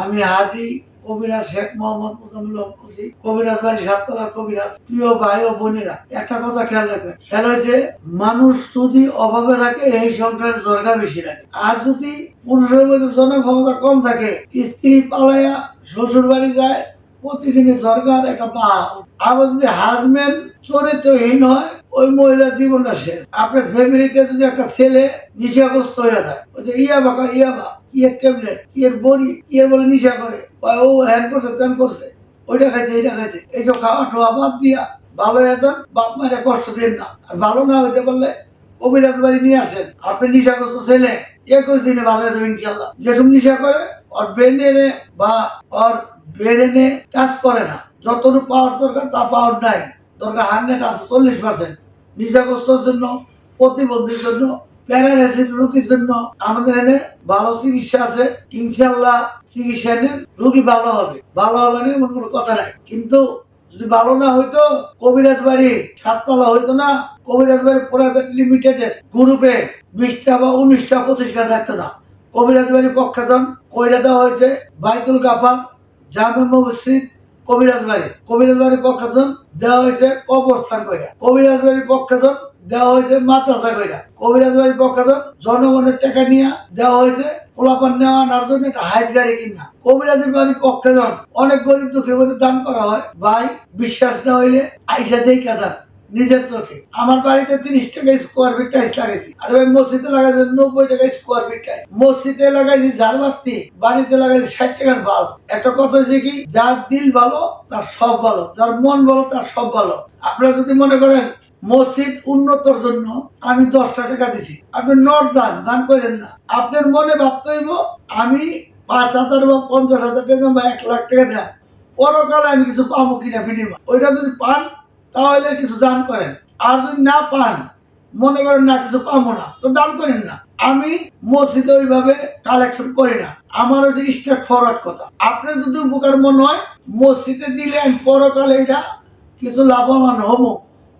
আমি হাজি কবিরাজ শেখ মোহাম্মদ মুজাম্মিল হক বলছি কবিরাজ বাড়ি সাততলার কবিরাজ। প্রিয় ভাই ও বোনেরা, একটা কথা খেয়াল রাখবেন। খেয়াল হয়েছে, মানুষ যদি অভাবে থাকে, এই সংসারে দরকার বেশি লাগে। আর যদি পুরুষের মধ্যে জনক্ষমতা কম থাকে, স্ত্রী পালাইয়া শ্বশুর বাড়ি যায় প্রতিদিনের দরকার একটা পাহাড় আবার যদি হাজবেন্ড চরিত্রহীন হয়, ওই মহিলার জীবনটা শেষ। আপনার ফ্যামিলিতে যদি একটা ছেলে নিশাগ্রস্ত হয়ে যায়, ওই যে ইয়া বাকা ইয়া বা ইয়ের ট্যাবলেট ইয়ের বড়ি ইয়ের বলে নিশা করে ও হ্যান করছে, ত্যান করছে, ওইটা খাইছে, এইটা খাইছে, এইসব খাওয়া টোয়া বাদ দিয়া ভালো হয়ে যান, বাপ মায়ের কষ্ট দেন না। আর ভালো না হইতে পারলে কবিরাজ বাড়ি নিয়ে আসেন। আপনি নিশাগ্রস্ত ছেলে, একুশ দিনে ভালো হয়ে যাবেন ইনশাল্লাহ যেসব নিশা করে, ওর ব্রেনে বা ওর ব্রেনে কাজ করে না। যতটুকু পাওয়ার দরকার, তা পাওয়ার নাই। দরকার হান্ড্রেড আছে চল্লিশ পার্সেন্ট নিশাগ্রস্তর জন্য, প্রতিবন্ধীর জন্য প্যারালাইসিস রোগীর জন্য। আমাদের এনে ভালো চিকিৎসা আছে। ইনশাল্লাহ চিকিৎসা এনে রোগী ভালো হবে। ভালো হবে না এমন কোনো কথা নাই। কিন্তু যদি ভালো না হইতো, কবিরাজ বাড়ি সাততলা হইতো না, কবিরাজ বাড়ি প্রাইভেট লিমিটেডের গ্রুপে বিশটা বা উনিশটা পঁচিশটা থাকতো না। কবিরাজ বাড়ি পক্ষাধন কইরা দেওয়া হয়েছে, বাইতুল গাফার জামে মসজিদ কবিরাজ বাড়ি। কবিরাজ বাড়ির দেওয়া হয়েছে কবরস্থান কইরা। কবিরাজ বাড়ির পক্ষাধন দেওয়া হয়েছে মাদ্রাসা কইরা। কবিরাজ বাড়ির পক্ষাধন জনগণের টাকা নিয়ে দেওয়া হয়েছে পোলাপান নেওয়া আনার জন্য একটা হাইজ গাড়ি কিনা। কবিরাজের বাড়ির পক্ষাধন অনেক গরিব দুঃখের মধ্যে দান করা হয়। ভাই, বিশ্বাস না হইলে আইসা দেই কাজান নিজের চোখে। আমার বাড়িতে তিরিশ টাকা স্কোয়ার ফিট টাইস লাগাইছি। আর ভাই মসজিদে লাগাইছি নব্বই টাকা স্কোয়ার ফিট টাইস মসজিদে লাগাইছি ঝাড়বাতি বাড়িতে লাগাইছি ষাট টাকার বাল্ব একটা কথা হচ্ছে কি, যার দিল ভালো, তার সব ভালো। যার মন ভালো, তার সব ভালো। আপনারা যদি মনে করেন, মসজিদ উন্নতর জন্য আমি দশটা টাকা দিছি। আপনি নট দান দান করেন না। আপনার মনে ভাবতে হইব, আমি পাঁচ হাজার বা পঞ্চাশ হাজার টাকা বা এক লাখ টাকা দিলাম পরকালে আমি কিছু পাবো কিনা বিনিময়। ওইটা যদি পান তাহলে কিছু দান করেন। আর যদি না পান, মনে করেন না, কিছু পাবো না, তো দান করেন না। আমি মসজিদে ওইভাবে কালেকশন করি না। আমার হচ্ছে স্টেট ফরওয়ার্ড কথা। আপনার যদি উপকার মনে হয়, মসজিদে দিলে আমি পরকালে এটা কিছু লাভবান হব।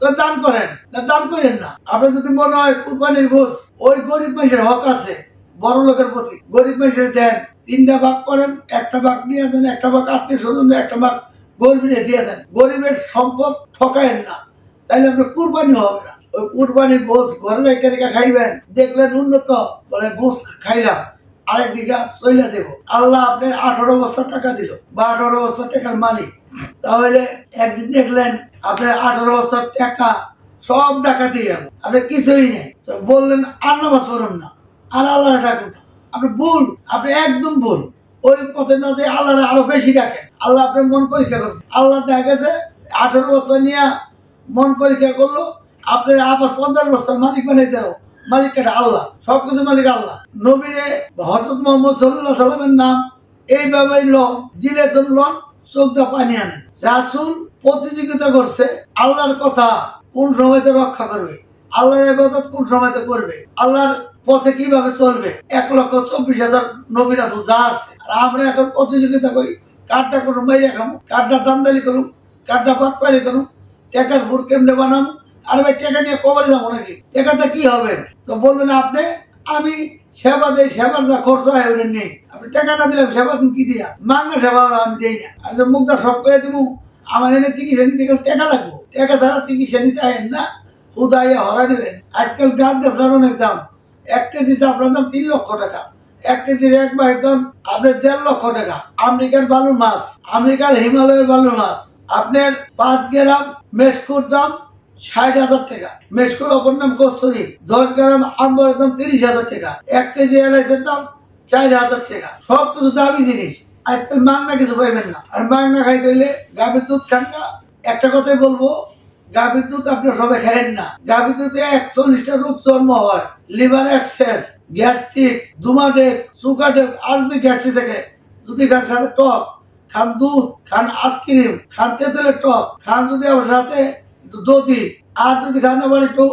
তো দান করেন। না, দান করেন না। আপনার যদি মনে হয়, কুরবানির ঘোষ ওই গরিব মানুষের হক আছে, বড় লোকের প্রতি। গরিব মানুষের দেন, তিনটা ভাগ করেন, একটা ভাগ নিয়ে দেন, একটা ভাগ আত্মীয় স্বজন একটা ভাগ গরিবের দিয়ে দেন। গরিবের সম্পদ ঠকায়েন না। তাইলে আপনার কুরবানি হবে না। ওই কুরবানি গোস ঘরে রেখে রেখে খাইবেন, দেখলেন উন্নত, বলে গোস খাইলাম, আরেক দিকে চলে দেব। আল্লাহ আপনার আঠারো বস্তা টাকা দিল বা আঠারো বস্তা টাকার মালিক। তাহলে একদিন দেখলেন, আপনার আঠারো বস্তা টাকা সব টাকা দিয়ে গেল। আপনি কিছুই নেই। তো বললেন, আর নামাজ পড়ুন না। আর আল্লাহ ডাকুন আপনি ভুল, আপনি একদম ভুল। ওই পথে না যে আল্লাহ আরও বেশি ডাকেন। আল্লাহ আপনার মন পরীক্ষা করছে। আল্লাহ দেখা গেছে, আঠারো বছর নিয়ে মন পরীক্ষা করল, আপনার আবার পঞ্চাশ বছর মালিক বানিয়ে দেও। মালিক কেটে আল্লাহ, সবকিছু মালিক আল্লাহ। নবীরে হজরত মোহাম্মদ সাল্লাহ সাল্লামের নাম এইভাবে লন দিলে তো লন, চোখ পানি আনে। রাসুল প্রতিযোগিতা করছে, আল্লাহর কথা কোন সময়তে রক্ষা করবে? আল্লাহর ইবাদত কোন সময়তে করবে? আল্লাহর পথে কীভাবে চলবে? এক লক্ষ চব্বিশ হাজার নবী রাসুল যা আছে। আর আমরা এখন প্রতিযোগিতা করি কাঠটা কোনো মাইরে খামো, কাঠটা দামদালি করুম কাঠটা পাটপালি করুম টেকার ভুর কেমনে বানাবো আর ভাই, টাকা নিয়ে কবরে যাব নাকি? টাকাটা কি হবে? তো বলবেন আপনি, আমি সেবা দেই, সেবার যা খরচা হয় ওটা নেই আপনি টাকাটা দিলাম সেবা তুমি কি দিয়া? মাঙ্গা সেবা আমি দেই না। আমি তো মুখটা সব করে দিব। আমার এনে চিকিৎসা নিতে গেলে টাকা লাগবো। টাকা ছাড়া চিকিৎসা নিতে আইন না। উদাইয়া হরা নেবেন। আজকাল গাছ গাছ অনেক দাম। এক কেজি চাপড়ার দাম তিন লক্ষ টাকা। এক কেজির এক বাইর দাম দেড় লক্ষ টাকা। আমেরিকার বালুর মাছ, আমেরিকার হিমালয়ের বালুর মাছ। আপনার পাঁচ গ্রাম মেসকুর দাম ষাট হাজার টাকা। মেসকুর অপর নাম কস্তুরি, দশ গ্রাম আম্বরের দাম তিরিশ হাজার টাকা। এক কেজি এলাইচের দাম চার হাজার টাকা। সব কিছু দামি জিনিস। আজকাল মাংনা কিছু পাইবেন না। আর মাংনা খাই গেলে গাভীর দুধ খান না। একটা কথাই বলব, গাভীর দুধ আপনি সবাই খাইেন না। গাভীর দুধে একচল্লিশটা রূপ জন্ম হয়, লিভার অ্যাক্সেস গ্যাস্ট্রিক দুমাটেক সুগাটেক আর যদি গ্যাস্ট্রিক থাকে? যদি খান সাথে টক, খান দুধ, খান আইসক্রিম খান তেঁতুলের টক, খান যদি আমার সাথে একটু দধি, আর যদি খান আবার একটু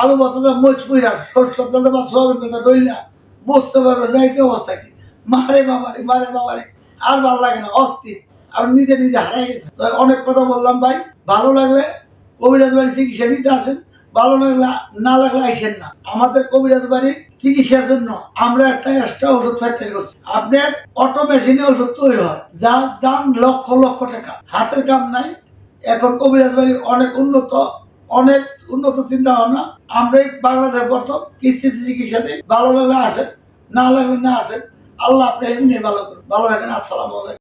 আলু বাতা মরিচ পুইরা, সরষের তেল বা সোয়াবিন তেল ডইলা বুঝতে পারবে না কি অবস্থা কি? মারে বাবারে মারে বাবারে, আর ভালো লাগে না, অস্থির। আপনি নিজে নিজে হারাই গেছে অনেক কথা বললাম ভাই, ভালো লাগলে কবিরাজ বাড়ি চিকিৎসা নিতে আসেন। ভালো না লাগলে আইসেন না। আমাদের কবিরাজ বাড়ি চিকিৎসার জন্য আমরা একটা এক্সট্রা ওষুধ ফ্যাক্টরি করছি। আপনার অটো মেশিনে ওষুধ তৈরি হয়, যার দাম লক্ষ লক্ষ টাকা। হাতের কাম নাই। এখন কবিরাজ বাড়ি অনেক উন্নত অনেক উন্নত চিন্তা ভাবনা আমরা বাংলাদেশ প্রথম কিস্তিতে চিকিৎসা দিই। ভালো লাগলে আসেন, না লাগলে না আসেন। আল্লাহ আপনি এমনি ভালো করুন ভালো থাকেন, আসসালামু আলাইকুম।